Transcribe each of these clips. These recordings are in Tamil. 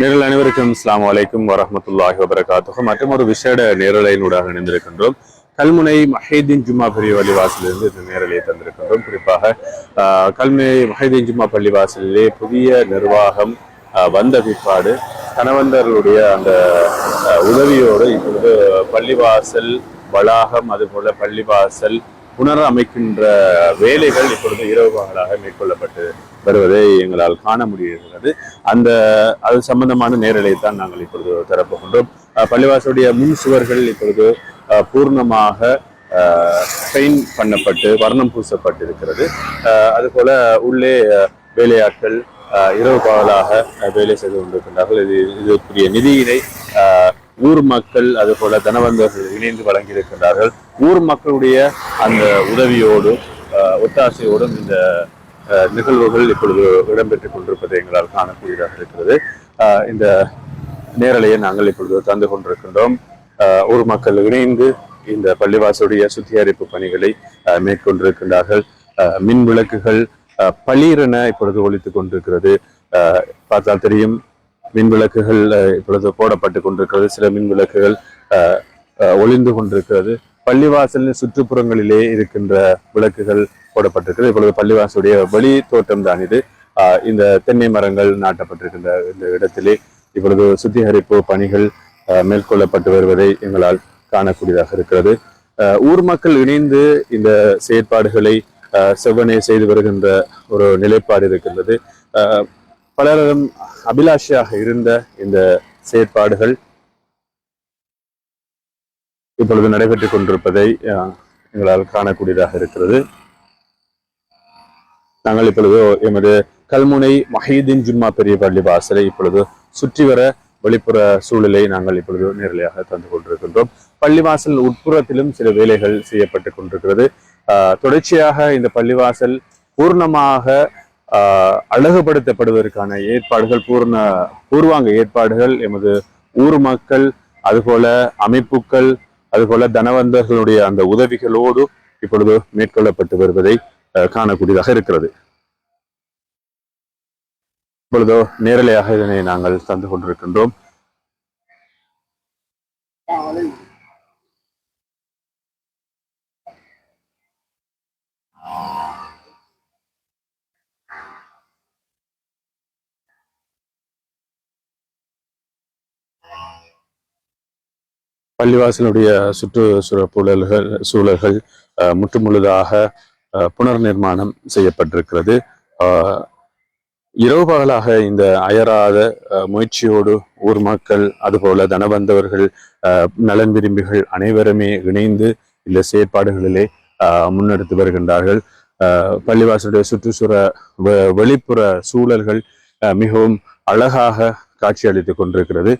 நேரில் அனைவருக்கும் இஸ்லாம் வலைக்கும் வரமத்துல்லாஹி வபரகாத்துஹு. மற்றும் ஒரு விசேட நேரலையினூடாக இணைந்திருக்கின்றோம். கல்முனை மஹீதீன் ஜும்மா பெரிய பள்ளிவாசலிருந்து இந்த நேரலையை தந்திருக்கின்றோம். குறிப்பாக கல்முனை மஹீதீன் ஜும்மா பள்ளிவாசலிலே புதிய நிர்வாகம் வந்த பிற்பாடு கணவந்தர்களுடைய அந்த உதவியோடு இப்பொழுது பள்ளிவாசல் வளாகம் அதுபோல பள்ளிவாசல் புனரமைக்கின்ற வேலைகள் இப்பொழுது இரவு பகலாக மேற்கொள்ளப்பட்டு வருவதை எங்களால் காண முடிகிறது. அந்த அது சம்பந்தமான நேரலை தான் நாங்கள் இப்பொழுது தரப்போகின்றோம். அஹ் பள்ளிவாசலுடைய முன் சுவர்கள் இப்பொழுது பூர்ணமாக பெயிண்ட் பண்ணப்பட்டு வர்ணம் பூசப்பட்டிருக்கிறது. அதுபோல உள்ளே வேலையாட்கள் இரவு பகலாக வேலை செய்து கொண்டிருக்கின்றார்கள். இது இதற்குரிய நிதியினை ஊர் மக்கள் அதுபோல தனவந்தர்கள் இணைந்து வழங்கியிருக்கின்றார்கள். ஊர் மக்களுடைய அந்த உதவியோடு ஒத்தாசையோடும் இந்த நிகழ்வுகள் இப்பொழுது இடம்பெற்றுக் கொண்டிருப்பதை எங்களால் காணக்கூடியதாக இருக்கிறது. இந்த நேரலையை நாங்கள் இப்பொழுது தந்து கொண்டிருக்கின்றோம். ஊர் மக்கள் இணைந்து இந்த பள்ளிவாசலுடைய சுத்திகரிப்பு பணிகளை மேற்கொண்டிருக்கின்றார்கள். மின் விளக்குகள் பளிரென பளீரென இப்பொழுது ஒழித்துக் கொண்டிருக்கிறது. பார்த்தால் தெரியும் மின் விளக்குகள் இப்பொழுது போடப்பட்டு கொண்டிருக்கிறது. சில மின் விளக்குகள் ஒளிந்து கொண்டிருக்கிறது. பள்ளிவாசலின் சுற்றுப்புறங்களிலே இருக்கின்ற விளக்குகள் போடப்பட்டிருக்கிறது. இப்பொழுது பள்ளிவாசலுடைய வெளி தோட்டம் தான் இது. இந்த தென்னை மரங்கள் நாட்டப்பட்டிருக்கின்ற இந்த இடத்திலே இப்பொழுது சுத்திகரிப்பு பணிகள் மேற்கொள்ளப்பட்டு வருவதை எங்களால் காணக்கூடியதாக இருக்கிறது. ஊர் மக்கள் இணைந்து இந்த செயற்பாடுகளை செவ்வனே செய்து வருகின்ற ஒரு நிலைப்பாடு இருக்கின்றது. பலரும் அபிலாஷையாக இருந்த இந்த செயற்பாடுகள் இப்பொழுது நடைபெற்றுக் கொண்டிருப்பதை அஹ், எங்களால் காணக்கூடியதாக இருக்கிறது. நாங்கள் இப்பொழுது எமது கல்முனை மஹீதீன் ஜும்மா பெரிய பள்ளி வாசலை இப்பொழுது சுற்றி வர வெளிப்புற சூழலை நாங்கள் இப்பொழுது நேரலையாக தந்து கொண்டிருக்கின்றோம். பள்ளிவாசல் உட்புறத்திலும் சில வேலைகள் செய்யப்பட்டு கொண்டிருக்கிறது. ஆஹ் தொடர்ச்சியாக இந்த பள்ளிவாசல் பூர்ணமாக அழகுபடுத்தப்படுவதற்கான ஏற்பாடுகள் பூர்ண பூர்வாங்க ஏற்பாடுகள் எமது ஊர் மக்கள் அதுபோல அமைப்புகள் அதுபோல தனவந்தர்களுடைய அந்த உதவிகளோடு இப்பொழுது மேற்கொள்ளப்பட்டு வருவதை அஹ், காணக்கூடியதாக இருக்கிறது. இப்பொழுதோ நேரலையாக இதனை நாங்கள் தந்து கொண்டிருக்கின்றோம். பள்ளிவாசலுடைய சுற்றுச்சூழல்கள் சூழல்கள் சூழல்கள் முற்றுமுழுதாக புனர் நிர்மாணம் செய்யப்பட்டிருக்கிறது. இரவு பகலாக இந்த அயராத முயற்சியோடு ஊர் மக்கள் அதுபோல தனவந்தவர்கள் அஹ், நலன் விரும்பிகள் அனைவருமே இணைந்து இந்த செயற்பாடுகளிலே முன்னெடுத்து வருகின்றார்கள். பள்ளிவாசலுடைய சுற்றுச்சூழ வெ- வெளிப்புற சூழல்கள் மிகவும் அழகாக காட்சியளித்துக் கொண்டிருக்கிறது.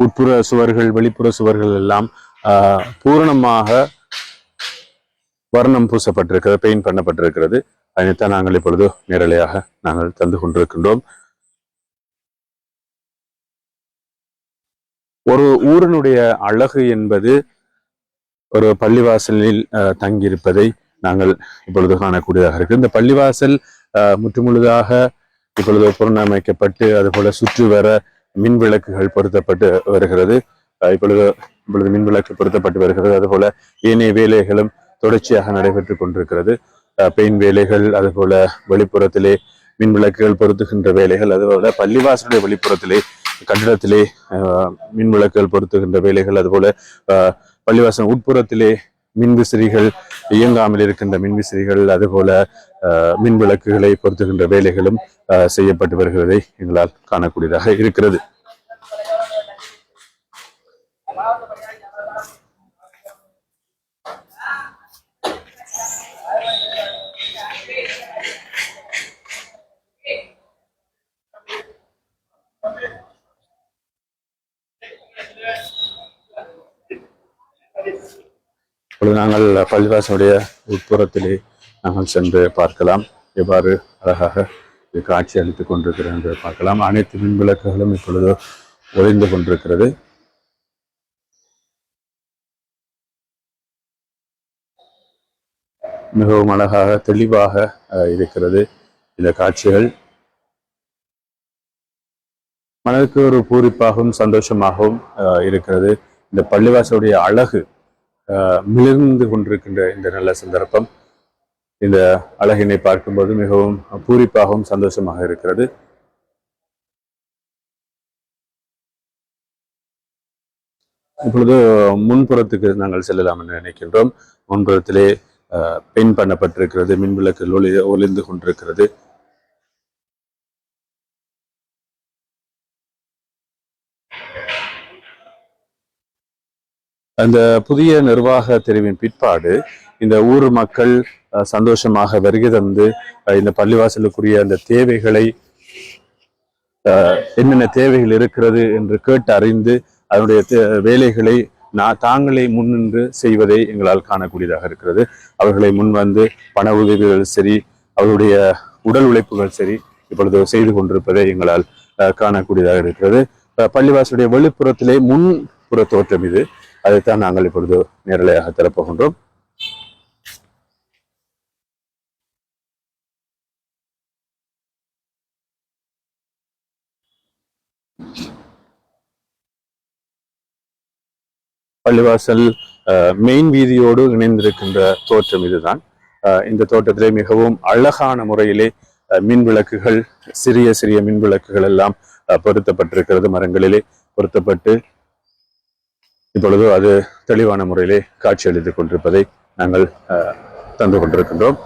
உட்புற சுவர்கள் வெளிப்புற சுவர்கள் எல்லாம் பூரணமாக வர்ணம் பூசப்பட்டிருக்கிறது பெயிண்ட் பண்ணப்பட்டிருக்கிறது. அதனைத்தான் நாங்கள் இப்பொழுது நேரலையாக நாங்கள் தந்து கொண்டிருக்கின்றோம். ஒரு ஊரினுடைய அழகு என்பது ஒரு பள்ளிவாசலில் தங்கியிருப்பதை நாங்கள் இப்பொழுது காணக்கூடியதாக இருக்கு. இந்த பள்ளிவாசல் ஆஹ், முற்றுமுழுதாக இப்பொழுது புறணமைக்கப்பட்டு அதுபோல சுற்றி வர மின் விளக்குகள் பொருத்தப்பட்டு வருகிறது. இப்பொழுது இப்பொழுது மின் விளக்கு பொருத்தப்பட்டு வருகிறது. அதுபோல ஏனைய வேலைகளும் தொடர்ச்சியாக நடைபெற்றுக் கொண்டிருக்கிறது. பெயின் வேலைகள் அதுபோல வெளிப்புறத்திலே மின் விளக்குகள் பொருத்துகின்ற வேலைகள் அதுபோல பள்ளிவாசலுடைய வெளிப்புறத்திலே கட்டிடத்திலே மின் விளக்குகள் பொருத்துகின்ற வேலைகள் அதுபோல பள்ளிவாசல் உட்புறத்திலே மின்விசிறிகள் இயங்காமல் இருக்கின்ற மின்விசிறிகள் அதுபோல மின் விளக்குகளை பொருத்துகின்ற வேலைகளும் செய்யப்பட்டு வருகிறதை எங்களால் காணக்கூடியதாக இருக்கிறது. இப்பொழுது நாங்கள் பள்ளிவாசனுடைய உட்புறத்திலே நாங்கள் சென்று பார்க்கலாம். எவ்வாறு அழகாக காட்சி அளித்துக் கொண்டிருக்கிறது என்று பார்க்கலாம். அனைத்து மின் விளக்குகளும் இப்பொழுது ஒளிந்து கொண்டிருக்கிறது. மிகவும் அழகாக தெளிவாக அஹ், இருக்கிறது இந்த காட்சிகள். மனதுக்கு ஒரு பூரிப்பாகவும் சந்தோஷமாகவும் இருக்கிறது. இந்த பள்ளிவாசலுடைய அழகு ஆஹ், மிளிர்ந்து கொண்டிருக்கின்ற இந்த நல்ல சந்தர்ப்பம். இந்த அழகினை பார்க்கும்போது மிகவும் பூரிப்பாகவும் சந்தோஷமாக இருக்கிறது. இப்பொழுது முன்புறத்துக்கு நாங்கள் செல்லலாம் என்று நினைக்கின்றோம். முன்புறத்திலே ஆஹ், பெயிண்ட் பண்ணப்பட்டிருக்கிறது மின்விளக்கு ஒளி ஒளிந்து கொண்டிருக்கிறது. அந்த புதிய நிர்வாக தெரிவின் பிற்பாடு இந்த ஊர் மக்கள் சந்தோஷமாக வருகை தந்து இந்த பள்ளிவாசலுக்குரிய அந்த தேவைகளை என்னென்ன தேவைகள் இருக்கிறது என்று கேட்டு அறிந்து அதனுடைய தே- வேலைகளை நான் தாங்களே முன்னின்று செய்வதை எங்களால் காணக்கூடியதாக இருக்கிறது. அவர்களை முன் வந்து பண உதவிகள் சரி அவருடைய உடல் உழைப்புகள் சரி இப்பொழுது செய்து கொண்டிருப்பதை எங்களால் அஹ், காணக்கூடியதாக இருக்கிறது. பள்ளிவாசலுடைய வெளிப்புறத்திலே முன்புற தோற்றம் இது. அதைத்தான் நாங்கள் இப்பொழுது நேரலையாக தரப்போகின்றோம். பள்ளிவாசல் மெயின் வீதியோடு இணைந்திருக்கின்ற தோற்றம் இதுதான். இந்த தோட்டத்திலே மிகவும் அழகான முறையிலே அஹ், மின் விளக்குகள் சிறிய சிறிய மின் விளக்குகள் எல்லாம் அஹ், பொருத்தப்பட்டிருக்கிறது மரங்களிலே. பொருத்தப்பட்டு இப்பொழுது அது தெளிவான முறையிலே காட்சியளித்துக் கொண்டிருப்பதை நாங்கள் அஹ், தந்து கொண்டிருக்கின்றோம்.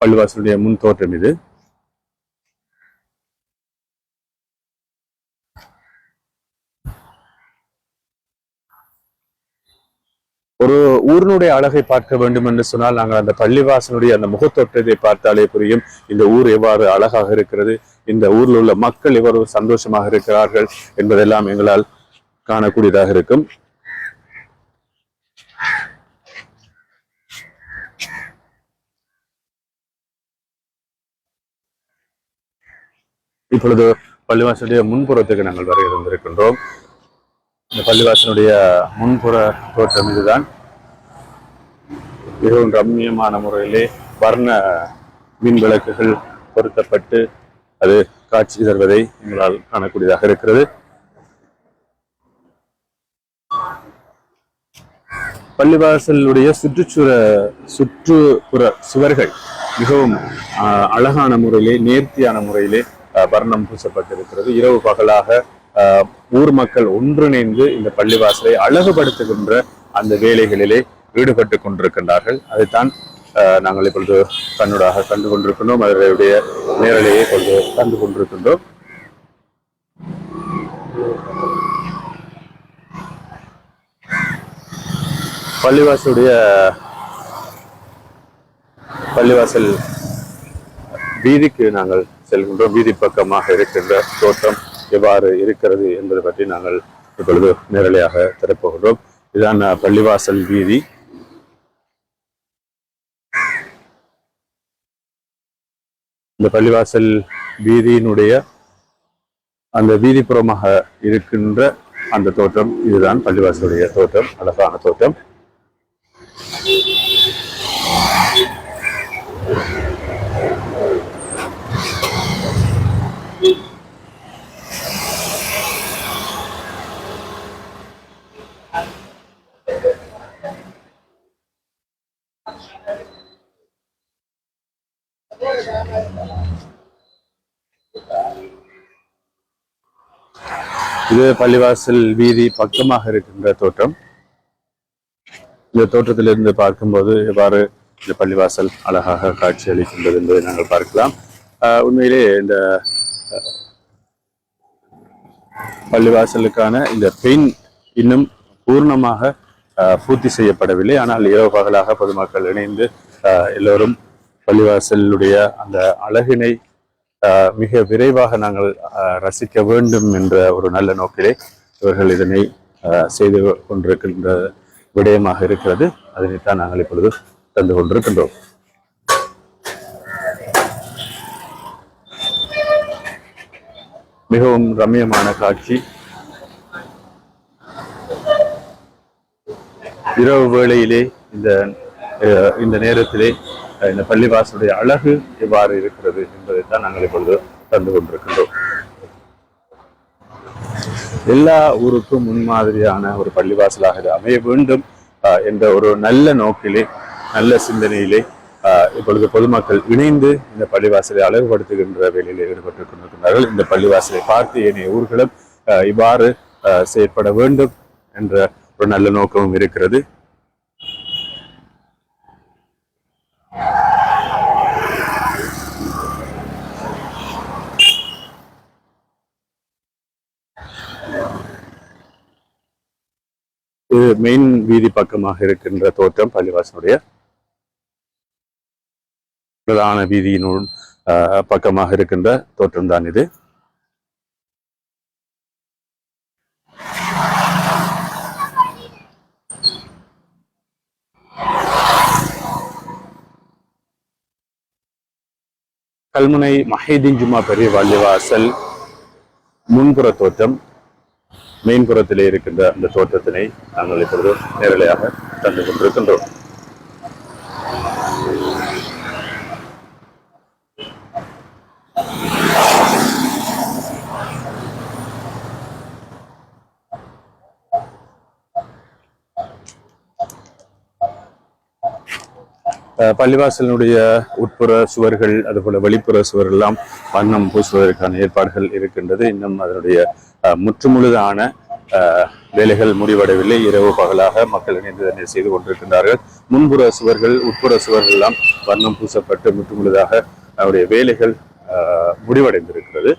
பள்ளிவாசலுடைய முன் தோற்றம் இது. ஒரு ஊரினுடைய அழகை பார்க்க வேண்டும் என்று சொன்னால் நாங்கள் அந்த பள்ளிவாசனுடைய அந்த முகத்தோற்றத்தை பார்த்தாலே புரியும். இந்த ஊர் எவ்வாறு அழகாக இருக்கிறது இந்த ஊரில் உள்ள மக்கள் எவ்வளவு சந்தோஷமாக இருக்கிறார்கள் என்பதெல்லாம் எங்களால் காணக்கூடியதாக இருக்கும். இப்பொழுது பள்ளிவாசனுடைய முன்புறத்துக்கு நாங்கள் வர இருந்திருக்கின்றோம் இந்த பள்ளிவாசனுடைய முன்புற தோற்றம் இதுதான். மிகவும் ரம்மியமான முறையிலே வர்ண மின் விளக்குகள் பொருத்தப்பட்டு அது காட்சி தருவதை எங்களால் காணக்கூடியதாக இருக்கிறது. பள்ளிவாசலுடைய சுற்றுச்சுர சுற்றுப்புற சுவர்கள் மிகவும் அழகான முறையிலே நேர்த்தியான முறையிலே வர்ணம் பூசப்பட்டிருக்கிறது. இரவு பகலாக ஊர் மக்கள் ஒன்றிணைந்து இந்த பள்ளிவாசலை அழகுபடுத்துகின்ற அந்த வேலைகளிலே ஈடுபட்டு கொண்டிருக்கின்றார்கள். அதைத்தான் ஆஹ், நாங்கள் இப்பொழுது கண்ணுடாக கண்டு கொண்டிருக்கின்றோம். அதனுடைய நேரலையை இப்பொழுது கண்டு கொண்டிருக்கின்றோம். பள்ளிவாசலுடைய பள்ளிவாசல் வீதிக்கு நாங்கள் செல்கின்றோம். வீதி பக்கமாக இருக்கின்ற தோட்டம் எவ்வாறு இருக்கிறது என்பது பற்றி நாங்கள் இப்பொழுது நேரலையாக திறப்போகின்றோம் இதுதான் பள்ளிவாசல் வீதி. இந்த பள்ளிவாசல் வீதியினுடைய அந்த வீதிப்புறமாக இருக்கின்ற அந்த தோட்டம் இதுதான் பள்ளிவாசலுடைய தோட்டம் அழகான தோட்டம் இது பள்ளிவாசல் வீதி பக்கமாக இருக்கின்ற தோட்டம் இந்த தோற்றத்திலிருந்து பார்க்கும்போது எவ்வாறு இந்த பள்ளிவாசல் அழகாக காட்சி அளிக்கின்றது என்பதை நாங்கள் பார்க்கலாம். ஆஹ் உண்மையிலே இந்த பள்ளிவாசலுக்கான இந்த பெயின் இன்னும் பூர்ணமாக பூர்த்தி செய்யப்படவில்லை. ஆனால் இரவு பகலாக பொதுமக்கள் இணைந்து எல்லோரும் பள்ளிவாசலுடைய அந்த அழகினை மிக விரைவாக நாங்கள் ரசிக்க வேண்டும் என்ற ஒரு நல்ல நோக்கிலே இவர்கள் இதனை செய்து கொண்டிருக்கின்ற விடயமாக இருக்கிறது. அதனைத்தான் நாங்கள் இப்பொழுது தந்து கொண்டிருக்கின்றோம். மிகவும் ரம்மியமான காட்சி. இரவு வேளையிலே இந்த அஹ், இந்த நேரத்திலே இந்த பள்ளிவாசலுடைய அழகு எவ்வாறு இருக்கிறது என்பதைத்தான் நாங்கள் இப்பொழுது தந்து கொண்டிருக்கின்றோம். எல்லா ஊருக்கும் முன்மாதிரியான ஒரு பள்ளிவாசலாக இது அமைய வேண்டும் என்ற ஒரு நல்ல நோக்கிலே நல்ல சிந்தனையிலே இப்பொழுது பொதுமக்கள் இணைந்து இந்த பள்ளிவாசலை அழகுபடுத்துகின்ற வேலையில் ஈடுபட்டு கொண்டிருக்கிறார்கள் இந்த பள்ளிவாசலை பார்த்து ஏனைய ஊர்களும் இவ்வாறு ஆஹ், செயற்பட வேண்டும் என்ற ஒரு நல்ல நோக்கமும் இருக்கிறது. இது மெயின் வீதி பக்கமாக இருக்கின்ற தோற்றம் பள்ளிவாசனுடைய பிரதான வீதியினுள் ஆஹ், பக்கமாக இருக்கின்ற தோற்றம் தான் இது. கல்முனை மஹேதீன் ஜுமா பெரிய பள்ளிவாசல் முன்புற தோற்றம் மெயின்புறத்திலே இருக்கின்ற அந்த தோற்றத்தினை நாங்கள் இப்பொழுது நேரலையாக தந்து கொண்டிருக்கின்றோம். பள்ளிவாசலினுடைய உட்புற சுவர்கள் அதுபோல வெளிப்புற சுவர்கள் எல்லாம் வண்ணம் பூசுவதற்கான ஏற்பாடுகள் இருக்கின்றது. இன்னும் அதனுடைய அஹ், முற்றுமுழுதான வேலைகள் முடிவடையவில்லை. இரவு பகலாக மக்கள் இணைந்து இதனை செய்து கொண்டிருக்கின்றார்கள். முன்புற சுவர்கள் உட்புற சுவர்கள் எல்லாம் வண்ணம் பூசப்பட்டு முற்றுமுழுதாக அவருடைய வேலைகள் அஹ், முடிவடைந்திருக்கிறது.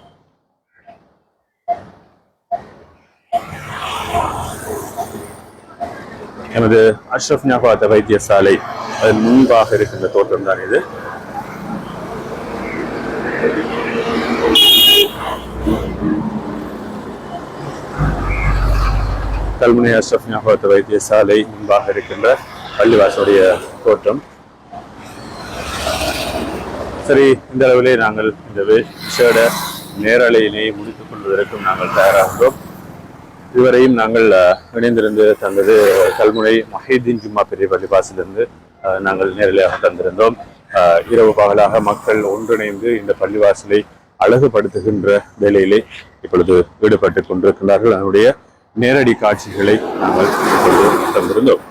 எமது அஷ்ரஃப் ஞாபகத்த வைத்தியசாலை அதன் முன்பாக இருக்கின்ற தோட்டம் தான் இது. கல்முனை அஷ்ரஃப் ஞாபகத்த வைத்தியசாலை முன்பாக இருக்கின்ற பள்ளிவாசனுடைய தோட்டம் சரி இந்த அளவிலே நாங்கள் இந்த விசேட நேரலையினை முடித்துக் கொள்வதற்கும் நாங்கள் தயாராகிறோம் இதுவரையும் நாங்கள் இணைந்திருந்து தந்தது கல்முனை மஹீதீன் ஜும்மா பெரிய பள்ளிவாசிலிருந்து நாங்கள் நேரலையாக தந்திருந்தோம். இரவு பகலாக மக்கள் ஒன்றிணைந்து இந்த பள்ளிவாசலை அழகுபடுத்துகின்ற வேலையிலே இப்பொழுது ஈடுபட்டு கொண்டிருக்கின்றார்கள். அதனுடைய நேரடி காட்சிகளை நாங்கள் இப்பொழுது தந்திருந்தோம்.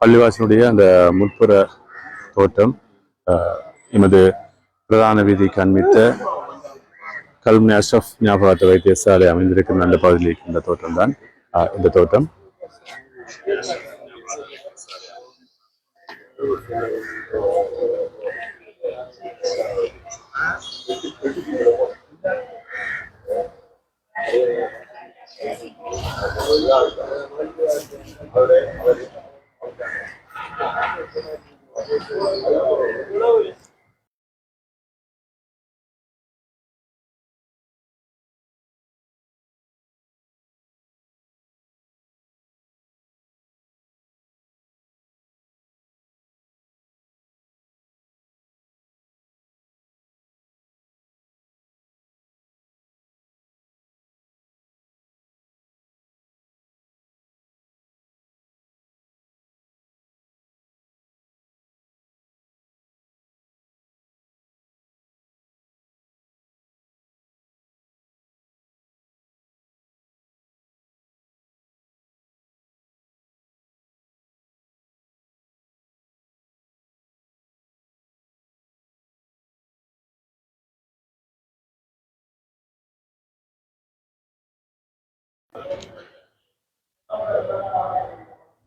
பள்ளிவாசனுடைய அந்த முற்புற தோட்டம் எமது பிரதான வீதிக்கு அண்மித்த கல்முனி அஷ்ரஃப் ஞாபகத்தை வைத்தியசாலை அமைந்திருக்கிற அந்த பகுதியில் இருக்கின்ற தோட்டம் தான் இந்த தோட்டம் Thank you. அவருடைய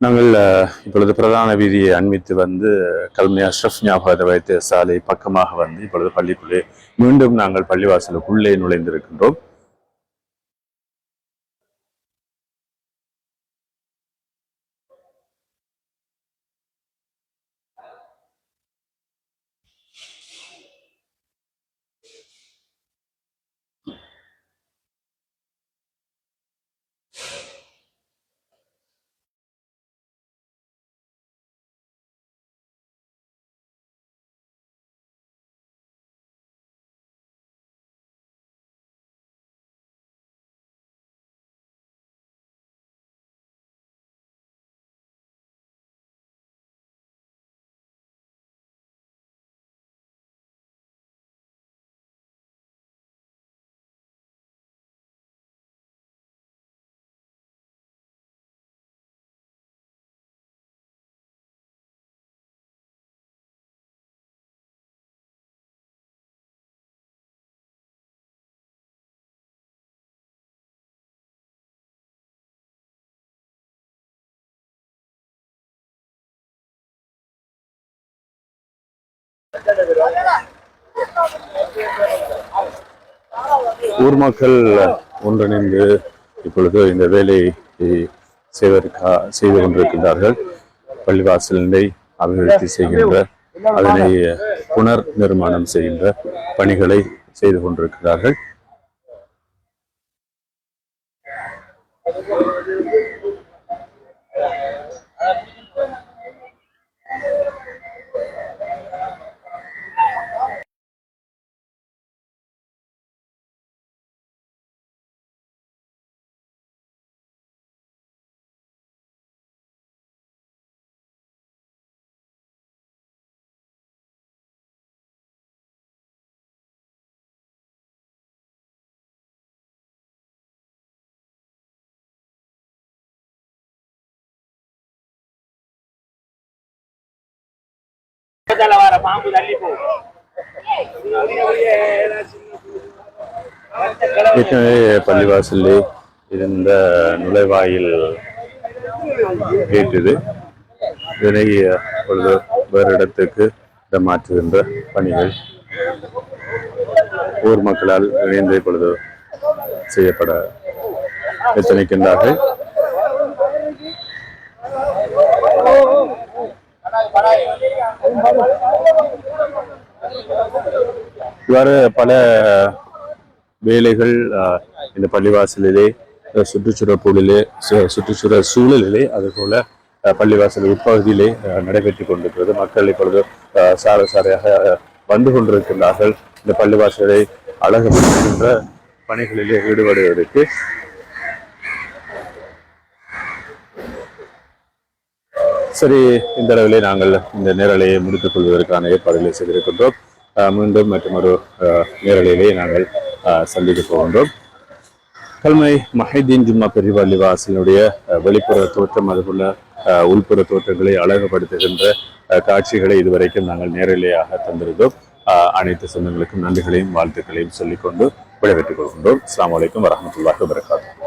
நாங்கள் இப்பொழுது பிரதான வீதியை அண்மித்து வந்து கல்மியா ஷெஃப் ஞாபக வைத்திய சாலை பக்கமாக வந்து இப்பொழுது பள்ளிக்குள்ளே மீண்டும் நாங்கள் பள்ளிவாசலுக்குள்ளே நுழைந்திருக்கின்றோம். ஊர் மக்கள் ஒன்றிணைந்து இப்பொழுது இந்த வேலையை செய்வதற்கா செய்து கொண்டிருக்கின்றார்கள். பள்ளிவாசலினை அபிவிருத்தி செய்கின்ற அதனை புனர் நிர்மாணம் செய்கின்ற பணிகளை செய்து கொண்டிருக்கிறார்கள். பக்கத்தால வர பாம்பு தள்ளி போகும் ஏற்கனவே பள்ளிவாசலில் இருந்த நுழைவாயில் கேட்டது இதனை இப்பொழுது வேறு இடத்துக்கு இடம் மாற்றுகின்ற பணிகள் ஊர் மக்களால் இணைந்து இப்பொழுது செய்யப்பட எத்தனைக்கின்றார்கள் இவ்வாறு பல வேலைகள் இந்த பள்ளிவாசலிலே சுற்றுச்சூழல் சுற்றுச்சூழலிலே சு- சூழலிலே அதுபோல அஹ், பள்ளிவாசல் உட்பகுதியிலே நடைபெற்றுக் கொண்டிருக்கிறது. மக்கள் இப்பொழுது சார சாரையாக வந்து கொண்டிருக்கின்றார்கள். இந்த பள்ளிவாசலை அழகுபடுத்துகின்ற பணிகளிலே ஈடுபடுவதற்கு சரி இந்த அளவிலே நாங்கள் இந்த நேரலையை முடித்துக் கொள்வதற்கான ஏற்பாடுகளை செய்திருக்கின்றோம். மீண்டும் மற்றொரு நேரலையிலே நாங்கள் சந்திக்க போகின்றோம். கல்மை மஹிதீன் ஜும்மா பெரிவாலி வாசலினுடைய வெளிப்புற தோற்றம் அதுபோல உள்புற தோற்றங்களை அழகுபடுத்துகின்ற காட்சிகளை இதுவரைக்கும் நாங்கள் நேரலையாக தந்திருந்தோம். அனைத்து சொந்தங்களுக்கும் நன்றிகளையும் வாழ்த்துக்களையும் சொல்லிக்கொண்டு விடைபெற்றுக் கொள்கின்றோம். அஸ்லாம் வலைக்கம் வரமத்துல்லாஹ் வரகாத்து